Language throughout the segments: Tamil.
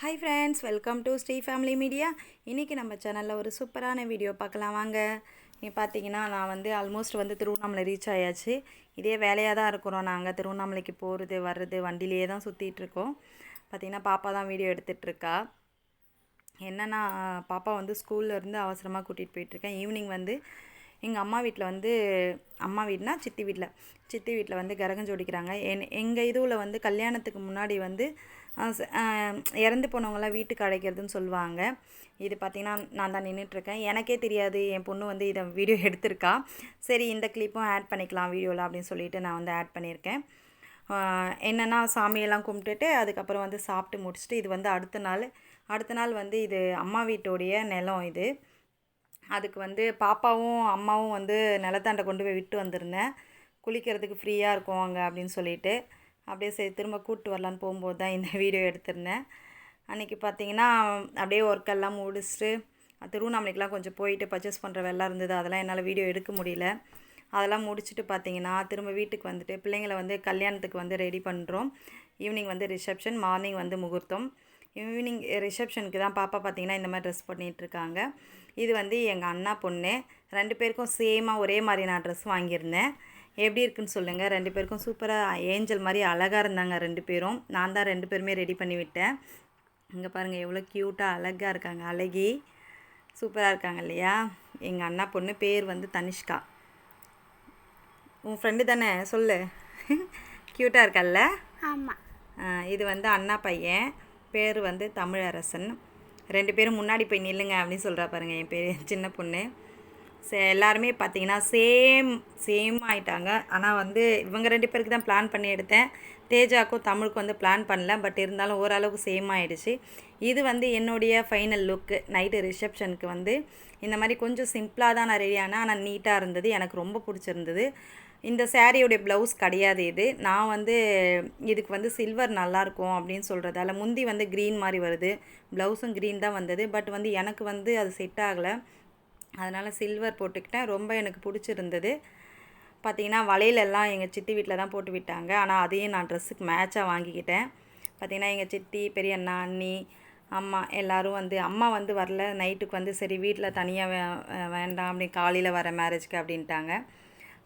Hi friends welcome to Sri family media இன்றைக்கி நம்ம சேனலில் ஒரு சூப்பரான வீடியோ பார்க்கலாம் வாங்க. நீ பார்த்தீங்கன்னா நான் வந்து ஆல்மோஸ்ட் வந்து திருவண்ணாமலை ரீச் ஆயாச்சு. இதே வேலையாக தான் இருக்கிறோம். நாங்கள் திருவண்ணாமலைக்கு போகிறது வர்றது வண்டிலேயே தான் சுற்றிட்டு இருக்கோம். பார்த்தீங்கன்னா பாப்பா தான் வீடியோ எடுத்துகிட்ருக்கா என்னென்னா பாப்பா வந்து ஸ்கூல்லேருந்து அவசரமாக கூட்டிகிட்டு போயிட்டுருக்கேன் ஈவினிங் வந்து எங்கள் அம்மா வீட்டில் வந்து அம்மா வீடுனா சித்தி வீட்டில் சித்தி வீட்டில் வந்து கரகம் ஜோடிக்கிறாங்க. என் எங்கள் இதுவில் வந்து கல்யாணத்துக்கு முன்னாடி வந்து இறந்து போனவங்களாம் வீட்டுக்கு அழைக்கிறதுன்னு சொல்லுவாங்க. இது பார்த்திங்கன்னா நான் தான் நின்றுட்டுருக்கேன் எனக்கே தெரியாது என் பொண்ணு வந்து இதை வீடியோ எடுத்திருக்கா. சரி இந்த கிளிப்பும் ஆட் பண்ணிக்கலாம் வீடியோவில் அப்படின்னு சொல்லிட்டு நான் வந்து ஆட் பண்ணியிருக்கேன். என்னென்னா சாமியெல்லாம் கும்பிட்டுட்டு அதுக்கப்புறம் வந்து சாப்பிட்டு முடிச்சுட்டு இது வந்து அடுத்த நாள் அடுத்த நாள் வந்து இது அம்மா வீட்டோடைய நிலம் இது. அதுக்கு வந்து பாப்பாவும் அம்மாவும் வந்து நிலத்தாண்ட கொண்டு போய் விட்டு வந்திருந்தேன். குளிக்கிறதுக்கு ஃப்ரீயாக இருக்கும் அங்கே அப்படின்னு சொல்லிட்டு அப்படியே சரி திரும்ப கூப்பிட்டு வரலான்னு போகும்போது தான் இந்த வீடியோ எடுத்திருந்தேன். அன்றைக்கி பார்த்தீங்கன்னா அப்படியே ஒர்க்கெல்லாம் முடிச்சுட்டு திருவண்ணாமலைக்கெலாம் கொஞ்சம் போயிட்டு பர்ச்சேஸ் பண்ணுற வெள்ளம் இருந்தது. அதெல்லாம் என்னால் வீடியோ எடுக்க முடியல. அதெல்லாம் முடிச்சுட்டு பார்த்தீங்கன்னா திரும்ப வீட்டுக்கு வந்துட்டு பிள்ளைங்களை வந்து கல்யாணத்துக்கு வந்து ரெடி பண்ணுறோம் ஈவினிங் வந்து ரிசப்ஷன் மார்னிங் வந்து முகூர்த்தம். ஈவினிங் ரிசப்ஷனுக்கு தான் பாப்பா பார்த்தீங்கன்னா இந்த மாதிரி ட்ரெஸ் பண்ணிகிட்ருக்காங்க இது வந்து எங்கள் அண்ணா பொண்ணு. ரெண்டு பேருக்கும் சேமாக ஒரே மாதிரி நான் ட்ரெஸ் வாங்கியிருந்தேன். எப்படி இருக்குன்னு சொல்லுங்கள் ரெண்டு பேருக்கும் சூப்பராக ஏஞ்சல் மாதிரி அழகாக இருந்தாங்க ரெண்டு பேரும். நான் தான் ரெண்டு பேருமே ரெடி பண்ணி விட்டேன். இங்கே பாருங்கள் எவ்வளோ க்யூட்டாக அழகாக இருக்காங்க. அழகி சூப்பராக இருக்காங்க இல்லையா? எங்கள் அண்ணா பொண்ணு பேர் வந்து தனிஷ்கா. உன் ஃப்ரெண்டு தானே? சொல்லு. க்யூட்டாக இருக்கல்ல ஆமாம் இது வந்து அண்ணா பையன். பேர் வந்து தமிழரசன். ரெண்டு பேரும் முன்னாடி போய் நில்லுங்க அப்படின்னு சொல்கிறா பாருங்க என் பேர் சின்ன பொண்ணு. சே எல்லாருமே பார்த்தீங்கன்னா சேம் சேம் ஆயிட்டாங்க. ஆனால் வந்து இவங்க ரெண்டு பேருக்கு தான் பிளான் பண்ணி எடுத்தேன். தேஜாக்கும் தமிழுக்கும் வந்து பிளான் பண்ணல பட் இருந்தாலும் ஓரளவுக்கு சேம் ஆயிடுச்சு. இது வந்து என்னுடைய ஃபைனல் லுக்கு நைட்டு ரிசப்ஷனுக்கு வந்து இந்த மாதிரி கொஞ்சம் சிம்பிளாக தான் நான் ரெடி ஆனால் ஆனால் நீட்டாக இருந்தது. எனக்கு ரொம்ப பிடிச்சிருந்தது. இந்த சேரீயுடைய ப்ளவுஸ் கிடையாது இது. நான் வந்து இதுக்கு வந்து சில்வர் நல்லாயிருக்கும் அப்படின்னு சொல்கிறதால முந்தி வந்து க்ரீன் மாதிரி வருது. ப்ளவுஸும் க்ரீன் தான் வந்தது. பட் வந்து எனக்கு வந்து அது செட் ஆகலை. அதனால் சில்வர் போட்டுக்கிட்டேன். ரொம்ப எனக்கு பிடிச்சிருந்தது. பார்த்தீங்கன்னா வளையலெல்லாம் எங்கள் சித்தி வீட்டில் தான் போட்டு விட்டாங்க. ஆனால் அதையும் நான் ட்ரெஸ்ஸுக்கு மேட்சாக வாங்கிக்கிட்டேன். பார்த்தீங்கன்னா எங்கள் சித்தி பெரிய அண்ணா அண்ணி அம்மா எல்லோரும் வந்து அம்மா வந்து வரல. நைட்டுக்கு வந்து சரி வீட்டில் தனியாக வே வேண்டாம் அப்படின்னு காலையில் வர மேரேஜ்க்கு அப்படின்ட்டாங்க.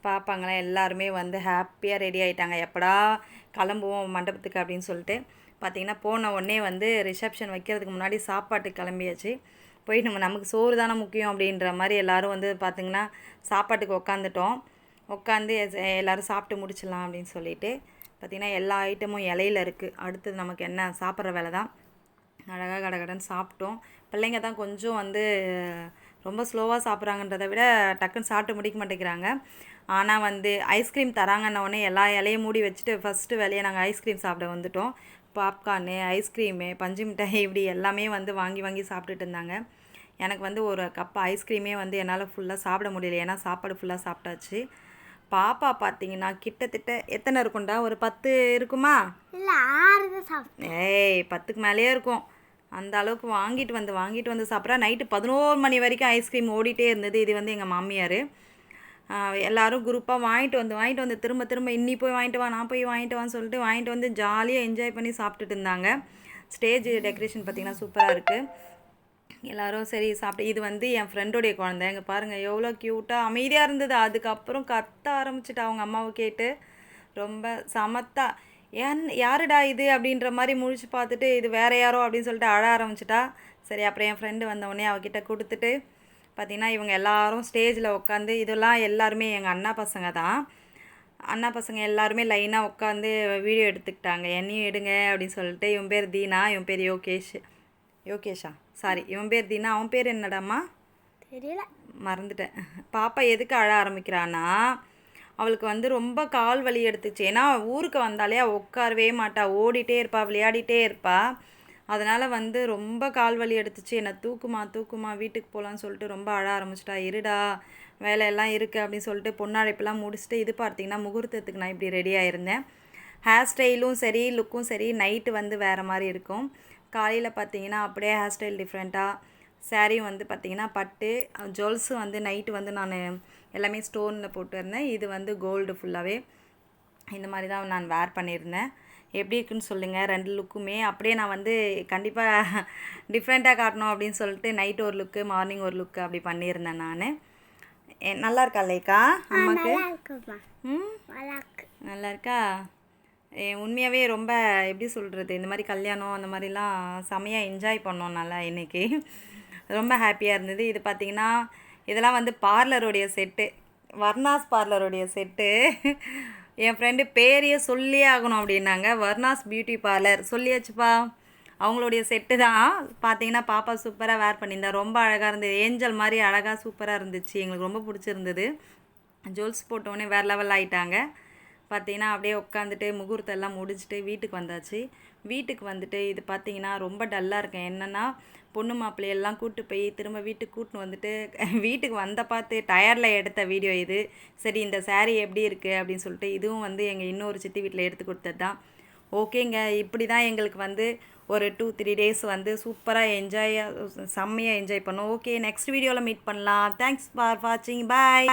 பாப்பாங்களாம் எல்லாருமே வந்து ஹாப்பியாக ரெடி ஆகிட்டாங்க எப்படா கிளம்புவோம் மண்டபத்துக்கு அப்படின்னு சொல்லிட்டு. பார்த்தீங்கன்னா போன உடனே வந்து ரிசப்ஷன் வைக்கிறதுக்கு முன்னாடி சாப்பாட்டுக்கு கிளம்பியாச்சு. போய் நம்ம நமக்கு சோறு தானே முக்கியம் அப்படின்ற மாதிரி எல்லோரும் வந்து பார்த்திங்கன்னா சாப்பாட்டுக்கு உக்காந்துட்டோம். உட்காந்து எல்லோரும் சாப்பிட்டு முடிச்சிடலாம் அப்படின்னு சொல்லிட்டு. பார்த்திங்கன்னா எல்லா ஐட்டமும் இலையில இருக்குது அடுத்தது நமக்கு என்ன சாப்பிட்ற வேலை தான் அழகாக கடகடன்னு சாப்பிட்டோம். பிள்ளைங்க தான் கொஞ்சம் வந்து ரொம்ப ஸ்லோவாக சாப்பிட்றாங்கன்றதை விட டக்குன்னு சாப்பிட்டு முடிக்க மாட்டேங்கிறாங்க. ஆனால் வந்து ஐஸ்கிரீம் தராங்கன்ன உடனே எல்லா இலையும் மூடி வச்சுட்டு ஃபஸ்ட்டு வேலையை நாங்கள் ஐஸ்கிரீம் சாப்பிட வந்துட்டோம். பாப்கார்னு ஐஸ்கிரீமு பஞ்சு மிட்டாய் இப்படி எல்லாமே வந்து வாங்கி வாங்கி சாப்பிட்டுட்டு இருந்தாங்க. எனக்கு வந்து ஒரு கப் ஐஸ்கிரீமே வந்து என்னால் ஃபுல்லாக சாப்பிட முடியல. ஏன்னா சாப்பாடு ஃபுல்லாக சாப்பிட்டாச்சு. பாப்பா பார்த்தீங்கன்னா கிட்டத்தட்ட எத்தனை இருக்கும்டா? ஒரு பத்து இருக்குமா? இல்லை ஆறு ஏய் பத்துக்கு மேலேயே இருக்கும். அந்த அளவுக்கு வாங்கிட்டு வந்து வாங்கிட்டு வந்து சாப்பிட்றா. நைட்டு பதினோரு மணி வரைக்கும் ஐஸ்கிரீம் ஓடிட்டே இருந்தது. இது வந்து எங்கள் மாமியார். எல்லோரும் எல்லாரும் குரூப்பாக வாங்கிட்டு வந்து வாங்கிட்டு வந்து திரும்ப திரும்ப இன்னி போய் வாங்கிட்டு வா நான் போய் வாங்கிட்டு வான்னு சொல்லிட்டு வாங்கிட்டு வந்து ஜாலியாக என்ஜாய் பண்ணி சாப்பிட்டுட்டு இருந்தாங்க. ஸ்டேஜ் டெக்கரேஷன் பார்த்திங்கன்னா சூப்பராக இருக்குது எல்லோரும் சரி சாப்பிட்டு இது வந்து என் ஃப்ரெண்டோடைய குழந்தை. எங்கள் பாருங்கள் எவ்வளோ க்யூட்டாக அமைதியாக இருந்தது. அதுக்கப்புறம் கத்த ஆரம்பிச்சிட்டு அவங்க அம்மாவை கேட்டு. ரொம்ப சமத்தாக ஏன் யாருடா இது அப்படின்ற மாதிரி முழிச்சு பார்த்துட்டு இது வேற யாரோ அப்படின்னு சொல்லிட்டு அழ ஆரம்பிச்சிட்டா. சரி அப்புறம் என் ஃப்ரெண்டு வந்தவொடனே அவகிட்ட கொடுத்துட்டு பார்த்தீங்கன்னா இவங்க எல்லாரும் ஸ்டேஜில் உட்காந்து இதெல்லாம் எல்லாருமே எங்கள் அண்ணா பசங்க தான். அண்ணா பசங்க எல்லாருமே லைனாக உட்காந்து வீடியோ எடுத்துக்கிட்டாங்க. என்னையும் எடுங்க அப்படின்னு சொல்லிட்டு இவன் பேர் தீனா இவன் பேர் யோகேஷ். யோகேஷா? சாரி இவன் பேர் தீனா அவன் பேர் என்னடாம்மா? தெரியல. மறந்துட்டேன். பாப்பா எதுக்கு அழ ஆரம்பிக்கிறான்னா அவளுக்கு வந்து ரொம்ப கால் வலி எடுத்துச்சு. ஏன்னா ஊருக்கு வந்தாலே அவள் உட்காரவே மாட்டா. ஓடிட்டே இருப்பா விளையாடிட்டே இருப்பா. அதனால் வந்து ரொம்ப கால் வலி எடுத்துச்சு. என்னை தூக்குமா தூக்குமா வீட்டுக்கு போகலான்னு சொல்லிட்டு ரொம்ப அழ ஆரம்பிச்சிட்டா. இருடா வேலையெல்லாம் இருக்குது அப்படின்னு சொல்லிட்டு பொண்ணழைப்பெல்லாம் முடிச்சுட்டு இது பார்த்தீங்கன்னா முகூர்த்தத்துக்கு நான் இப்படி ரெடி இருந்தேன் ஹேர் ஸ்டைலும் சரி லுக்கும் சரி நைட்டு வந்து வேறு மாதிரி இருக்கும். காலையில் பார்த்தீங்கன்னா அப்படியே ஹேர் ஸ்டைல் டிஃப்ரெண்ட்டாக சாரியும் வந்து பார்த்திங்கன்னா பட்டு ஜுவல்ஸும் வந்து நைட்டு வந்து நான் எல்லாமே ஸ்டோனில் போட்டு இருந்தேன் இது வந்து கோல்டு ஃபுல்லாகவே இந்த மாதிரி தான் நான் வேர் பண்ணியிருந்தேன். எப்படி இருக்குன்னு சொல்லுங்கள் ரெண்டு லுக்குமே அப்படியே நான் வந்து கண்டிப்பாக டிஃப்ரெண்ட்டாக காட்டணும் அப்படின்னு சொல்லிட்டு நைட் ஒரு லுக்கு மார்னிங் ஒரு லுக்கு அப்படி பண்ணியிருந்தேன் நான். நல்லா இருக்கா லேக்கா அம்மாக்கு? நல்லா இருக்குமா ம்? நல்லா இருக்கு? உண்மையாகவே ரொம்ப எப்படி சொல்கிறது இந்த மாதிரி கல்யாணம் அந்த மாதிரிலாம் செமையாக என்ஜாய் பண்ணோம் நல்லா இன்றைக்கி ரொம்ப ஹாப்பியாக இருந்தது. இது பார்த்திங்கன்னா இதெல்லாம் வந்து பார்லருடைய செட்டு வர்ணாஸ் பார்லருடைய செட்டு என் ஃப்ரெண்டு பேரையே சொல்லியே ஆகணும் அப்படின்னாங்க. வர்ணாஸ் பியூட்டி பார்லர் சொல்லியாச்சுப்பா அவங்களுடைய செட்டு தான். பார்த்தீங்கன்னா பாப்பா சூப்பராக வேர் பண்ணியிருந்தா. ரொம்ப அழகாக இருந்தது. ஏஞ்சல் மாதிரி அழகாக சூப்பராக இருந்துச்சு. எங்களுக்கு ரொம்ப பிடிச்சிருந்தது. ஜுவல்ஸ் போட்டோடனே வேறு லெவல் ஆகிட்டாங்க பார்த்தீங்கன்னா அப்படியே உட்காந்துட்டு முகூர்த்தம் எல்லாம் முடிச்சுட்டு வீட்டுக்கு வந்தாச்சு. வீட்டுக்கு வந்துட்டு இது பார்த்தீங்கன்னா ரொம்ப டல்லாக இருக்கேன். என்னென்னா பொண்ணு மாப்பிள்ளையெல்லாம் கூப்பிட்டு போய் திரும்ப வீட்டுக்கு கூட்டின்னு வந்துட்டு வீட்டுக்கு வந்த பார்த்து டயரில் எடுத்த வீடியோ இது. சரி இந்த சேரீ எப்படி இருக்குது அப்படின்னு சொல்லிட்டு இதுவும் வந்து எங்கள் இன்னொரு சித்தி வீட்டில் எடுத்து கொடுத்தது தான். ஓகேங்க இப்படி தான் எங்களுக்கு வந்து ஒரு டூ த்ரீ டேஸ் வந்து சூப்பராக என்ஜாய் செம்மையாக என்ஜாய் பண்ணோம். ஓகே நெக்ஸ்ட் வீடியோவில் மீட் பண்ணலாம். தேங்க்ஸ் ஃபார் வாட்சிங் பாய்